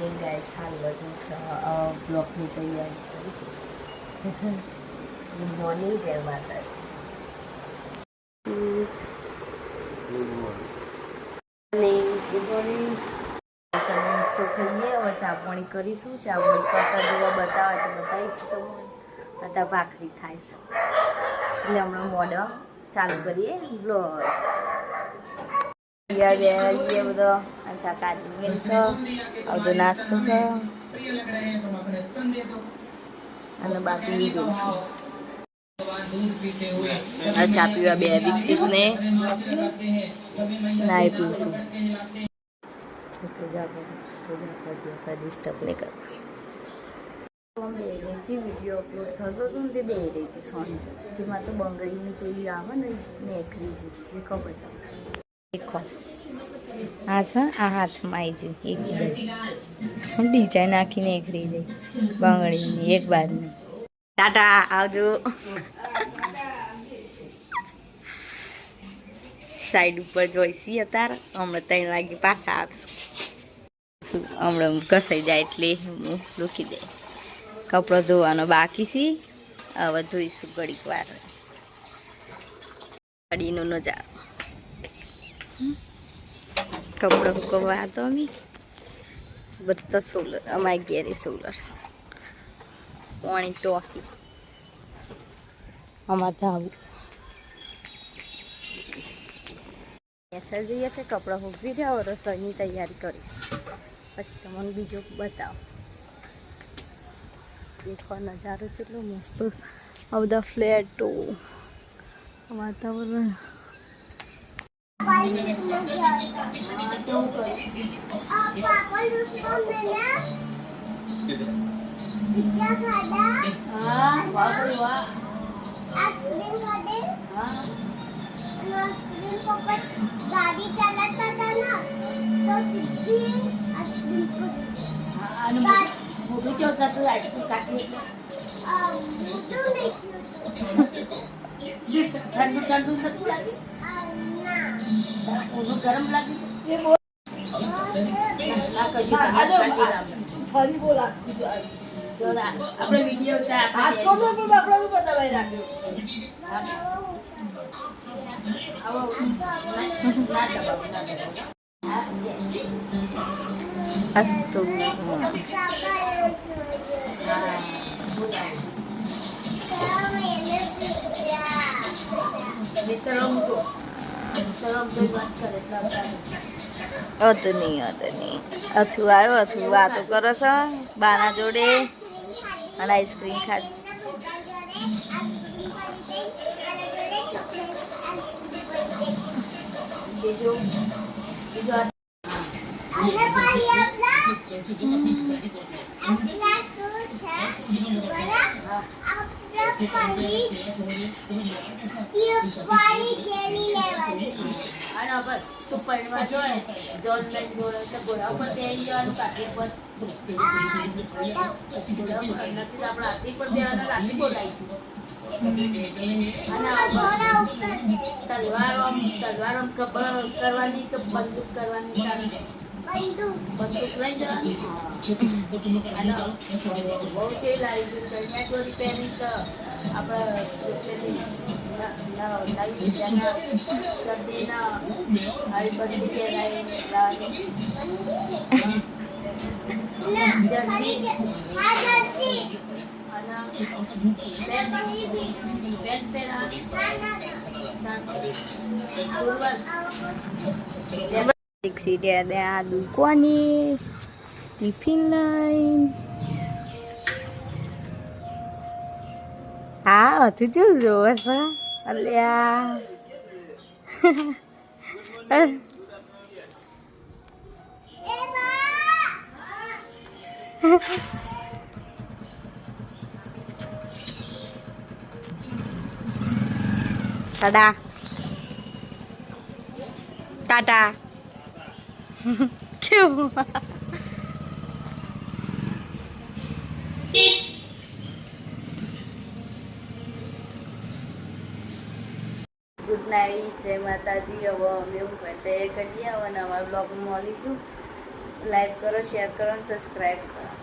Guys હાલ હજુ બ્લોકની તૈયારી કરી. ગુડ મોર્નિંગ જય માતાજી ગુડ મોર્નિંગ સમજો ખાઈએ હવે ચા પાણી કરીશું. ચા પાણી કરતા જોવા બતાવે તો બતાવીશું તમને. અત્યારે ભાખરી થાય છે. એટલે હમણાં મોઢા ચાલુ કરીએ. બ્લોગ યાર બે આવીએ બધો અચ્છા કાઢી મેળશો બધો નાસ્તો છે અને બાકી લીધું છે આ ચા પીવા બે દીક્ષિત ને નાઈ પીવું છું પૂજા પૂજા કરતી વખતે ડિસ્ટર્બ નહીં કરતા બે રેતી વીડિયો અપલોડ થતો હતો ને તે બે રેતી સોંગ જેમાં તો બંગડીની પેલી આવે ને નેકરી જે ખબર દેખો હા સર આ હાથમાં આવી ગયું એકદમ ડિઝાઇન. નાખીને એક જાય બંગડીની, એક બારની. ટાટા, આવજો. સાઈડ ઉપર જોઈશી અત્યારે, હમણાં ત્રણ વાગે પાછા આવશું. હમણાં ઘસાઈ જાય એટલે હું લૂકી દે. કપડો ધોવાનો બાકી છે, હવે ધોઈશું ઘડીક વાર. ગાડીનો નજારો. કપડો સુકવવા તો અમે. બધા સોલર અમારી ઘેરે સોલર પાણી ટોકી. અમારે તો આવું પાછળ જઈએ છે કપડાં મૂકી દે રસોઈની તૈયારી કરીશ. પછી તમને બીજો બતાવો. દેખો નજારો કેટલો મસ્ત. આ બધા ફ્લેટો વાતાવરણ. હતા ના તો સીધી આઈસ્ક્રીમ પડી અને મોટું કેવું થતું આઈસ્ક્રીમ કાઢી આ મોટું નહીં થયું ઠંડુ ઠંડુ નથી લાગી આ ના ઊનું ગરમ લાગી એ બહુ ના કશું ફરી બોલા આપણે વીડિયો હાથ છોડો પણ આપણે શું કરતા ભાઈ રાખ્યો આવો ના દબાવો નહીં દબાવો નહીં અથું આવ્યો અથું વાતો કરો છો? બાના જોડે? અને આઈસ્ક્રીમ ખાધ. બીજું? આના તલવારો તલવાર કબર કરવાની કે બંદૂક કરવાની? તારે બંદૂક બંદૂક લઈ જવાની અને બહુ કેવી લાગી ગઈ કન્યા ચોરી પહેરી તો આપણે પેલી ન- ન- નવી વિદ્યાના શરદીના આવી બધી પહેરાઈ લાવવાની ના ખાલી જે- આ જર્સી અને અને પેન્ટ પછી બીજું પેન્ટ પહેરાવાની ના ના ના દીક્ષિત આ Alia. Tiffin Tada. હા કેવું ગુડ નાઇટ જય માતાજી હવે અમે એવું કહેતે કરીએ હવે નવા બ્લોગ મળીશું લાઈક કરો શેર કરો અને સબસ્ક્રાઈબ કરો